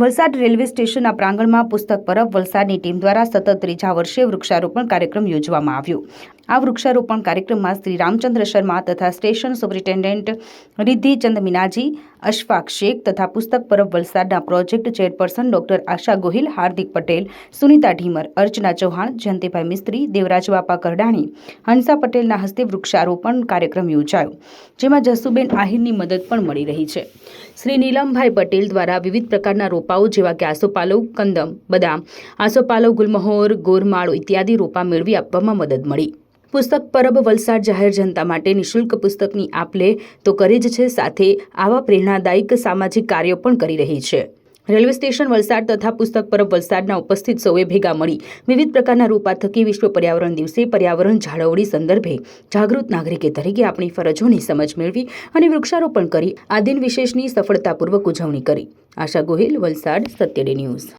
Valsad railway સ્ટેશનના પ્રાંગણમાં પુસ્તક પરબ વલસાડની ટીમ દ્વારા સતત ત્રીજા વર્ષે વૃક્ષારોપણ કાર્યક્રમ યોજવામાં આવ્યો. આ વૃક્ષારોપણ કાર્યક્રમમાં શ્રી રામચંદ્ર શર્મા તથા સ્ટેશન સુપરિન્ટેન્ડન્ટ રિદ્ધિચંદ મીનાજી, અશફાક શેખ તથા પુસ્તક પરબ વલસાડના project chairperson doctor Asha Gohil, Hardik Patel, Sunita Dhimar, Archana Chauhan, Jayantibhai Mistry, Devraj Bapa Karadani, Hansa પટેલના હસ્તે વૃક્ષારોપણ કાર્યક્રમ યોજાયો, જેમાં જસુબેન આહિરની મદદ પણ મળી રહી છે. શ્રી નીલમભાઈ પટેલ દ્વારા વિવિધ પ્રકારના રોપાઓ જેવા કે આસોપાલવ, કંદમ, બદામ, આસોપાલવ, ગુલમહોર, ગોરમાળો ઇત્યાદિ રોપા મેળવી આપવામાં મદદ મળી. પુસ્તક પરબ વલસાડ જાહેર જનતા માટે નિઃશુલ્ક પુસ્તકની આપ લે તો કરે જ છે સાથે આવા પ્રેરણાદાયક સામાજિક કાર્યો પણ કરી રહી છે. રેલવે સ્ટેશન વલસાડ તથા પુસ્તક પરબ વલસાડના ઉપસ્થિત સૌએ ભેગા મળી વિવિધ પ્રકારના રૂપા થકી વિશ્વ પર્યાવરણ દિવસે પર્યાવરણ જાળવણી સંદર્ભે જાગૃત નાગરિકે તરીકે આપણી ફરજોની સમજ મેળવી અને વૃક્ષારોપણ કરી આ દિન વિશેષની સફળતાપૂર્વક ઉજવણી કરી. આશા ગોહિલ, વલસાડ, સત્યડે ન્યૂઝ.